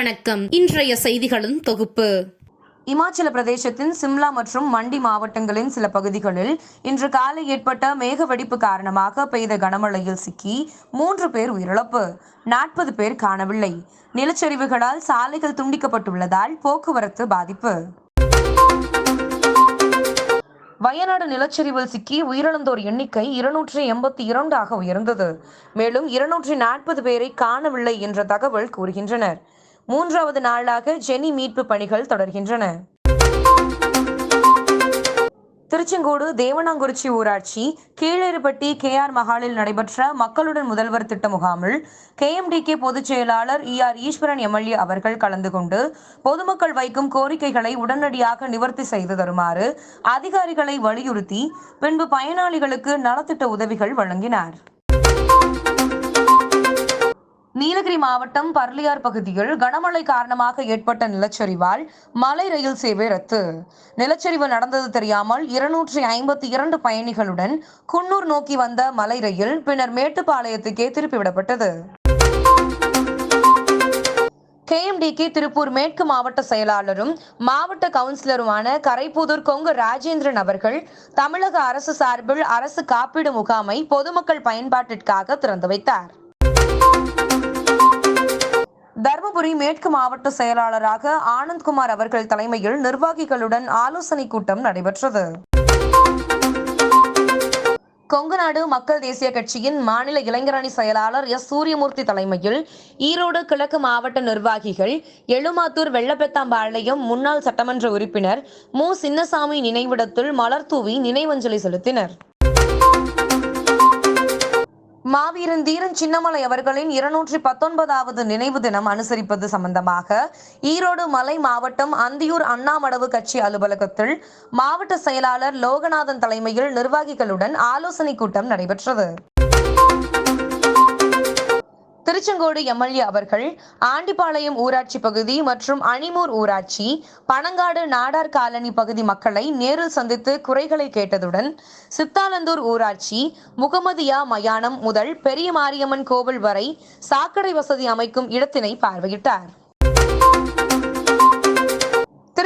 வணக்கம். இன்றைய செய்திகளின் தொகுப்பு. இமாச்சல பிரதேசத்தின் சிம்லா மற்றும் மண்டி மாவட்டங்களின் சில பகுதிகளில் இன்று காலை ஏற்பட்ட மேகவெடிப்பு காரணமாக பெய்த கனமழையில் சிக்கி மூன்று பேர் உயிரிழப்பு. நாற்பது பேர் காணவில்லை. நிலச்சரிவுகளால் சாலைகள் துண்டிக்கப்பட்டுள்ளதால் போக்குவரத்து பாதிப்பு. வயநாடு நிலச்சரிவில் சிக்கி உயிரிழந்தோர் எண்ணிக்கை இருநூற்றி எண்பத்தி இரண்டாக உயர்ந்தது. மேலும் இருநூற்றி நாற்பது பேரை காணவில்லை என்ற தகவல் கூறுகின்றனர். மூன்றாவது நாளாக ஜெனி மீட்பு பணிகள் தொடர்கின்றன. திருச்செங்கோடு தேவனாங்குறிச்சி ஊராட்சி கீழேறுபட்டி கே ஆர் மஹாலில் நடைபெற்ற மக்களுடன் முதல்வர் திட்ட முகாமில் கேஎம்டிகே பொதுச் செயலாளர் இ ஆர் ஈஸ்வரன் எம்எல்ஏ அவர்கள் கலந்து கொண்டு பொதுமக்கள் வைக்கும் கோரிக்கைகளை உடனடியாக நிவர்த்தி செய்து தருமாறு அதிகாரிகளை வலியுறுத்தி பின்பு பயனாளிகளுக்கு நலத்திட்ட உதவிகள் வழங்கினார். மாவட்டம் பர்லியார் பகுதியில் கனமழை காரணமாக ஏற்பட்ட நிலச்சரிவால் மலை ரயில் சேவை ரத்து. நிலச்சரிவு நடந்தது தெரியாமல் இருநூற்றி ஐம்பத்தி இரண்டு பயணிகளுடன் குன்னூர் நோக்கி வந்த மலை ரயில் பின்னர் மேட்டுப்பாளையத்துக்கே திருப்பிவிடப்பட்டது. கேஎம்டிகே திருப்பூர் மேற்கு மாவட்ட செயலாளரும் மாவட்ட கவுன்சிலருமான கரைப்புதூர் கொங்கு ராஜேந்திரன் அவர்கள் தமிழக அரசு சார்பில் அரசு காப்பீடு முகாமை பொதுமக்கள் பயன்பாட்டிற்காக திறந்து வைத்தார். தருமபுரி மேற்கு மாவட்ட செயலாளராக ஆனந்த்குமார் அவர்கள் தலைமையில் நிர்வாகிகளுடன் ஆலோசனை கூட்டம் நடைபெற்றது. கொங்குநாடு மக்கள் தேசிய கட்சியின் மாநில இளைஞரணி செயலாளர் எஸ். சூரியமூர்த்தி தலைமையில் ஈரோடு கிழக்கு மாவட்ட நிர்வாகிகள் எழுமாத்தூர் வெள்ளப்பெத்தாம்பாளையம் முன்னாள் சட்டமன்ற உறுப்பினர் மு. சின்னசாமி நினைவிடத்தில் மலர் தூவி நினைவஞ்சலி செலுத்தினர். மாவீரன் தீரன் சின்னமலை அவர்களின் இருநூற்றி பத்தொன்பதாவது நினைவு தினம் அனுசரிப்பது சம்பந்தமாக ஈரோடு மலை மாவட்டம் அந்தியூர் அண்ணாமடவு கட்சி அலுவலகத்தில் மாவட்ட செயலாளர் லோகநாதன் தலைமையில் நிர்வாகிகளுடன் ஆலோசனை கூட்டம் நடைபெற்றது. திருச்செங்கோடு எம்எல்ஏ அவர்கள் ஆண்டிபாளையம் ஊராட்சி பகுதி மற்றும் அணிமூர் ஊராட்சி பனங்காடு நாடார் காலனி பகுதி மக்களை நேரில் சந்தித்து குறைகளை கேட்டதுடன் சித்தாலந்தூர் ஊராட்சி முகமதியா மயானம் முதல் பெரிய மாரியம்மன் கோவில் வரை சாக்கடை வசதி அமைக்கும் இடத்தினை பார்வையிட்டார்.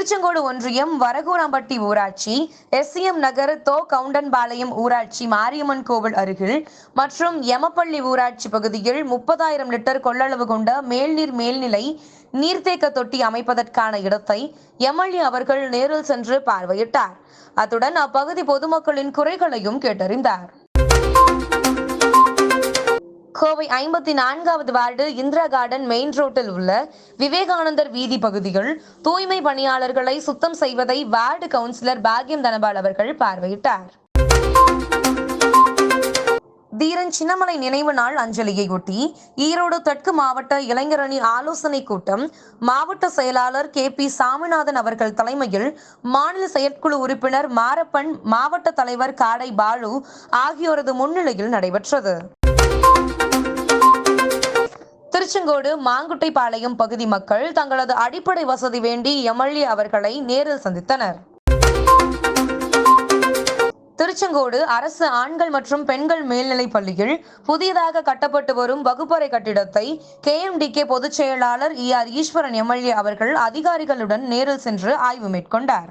திருச்செங்கோடு ஒன்றியம் வரகூராம்பட்டி ஊராட்சி எஸ்சிஎம் நகர் தோ கவுண்டன்பாளையம் ஊராட்சி மாரியம்மன் கோவில் அருகில் மற்றும் எமப்பள்ளி ஊராட்சி பகுதியில் முப்பதாயிரம் லிட்டர் கொள்ளளவு கொண்ட மேல்நீர் மேல்நிலை நீர்த்தேக்க தொட்டி அமைப்பதற்கான இடத்தை எம்எல்ஏ அவர்கள் நேரில் சென்று பார்வையிட்டார். அத்துடன் அப்பகுதி பொதுமக்களின் குறைகளையும் கேட்டறிந்தார். கோவை ஐம்பத்தி நான்காவது வார்டு இந்திரா கார்டன் மெயின் ரோட்டில் உள்ள விவேகானந்தர் வீதி பகுதிகள் தூய்மை பணியாளர்களை சுத்தம் செய்வதை வார்டு கவுன்சிலர் பாக்யம் தனபால் அவர்கள் பார்வையிட்டார். தீரன் சின்னமலை நினைவு நாள் அஞ்சலியையொட்டி ஈரோடு தெற்கு மாவட்ட இளைஞரணி ஆலோசனை கூட்டம் மாவட்ட செயலாளர் கே பி சாமிநாதன் அவர்கள் தலைமையில் மாநில செயற்குழு உறுப்பினர் மாரப்பன் மாவட்ட தலைவர் காடை பாலு ஆகியோரது முன்னிலையில் நடைபெற்றது. திருச்செங்கோடு மாங்குட்டைப்பாளையம் பகுதி மக்கள் தங்களது அடிப்படை வசதி வேண்டி எம்எல்ஏ அவர்களை நேரில் சந்தித்தனர். திருச்செங்கோடு அரசு ஆண்கள் மற்றும் பெண்கள் மேல்நிலைப் பள்ளியில் புதியதாக கட்டப்பட்டு வரும் வகுப்பறை கட்டிடத்தை கேஎம்டிகே பொதுச் செயலாளர் இ ஆர் ஈஸ்வரன் எம்எல்ஏ அவர்கள் அதிகாரிகளுடன் நேரில் சென்று ஆய்வு மேற்கொண்டார்.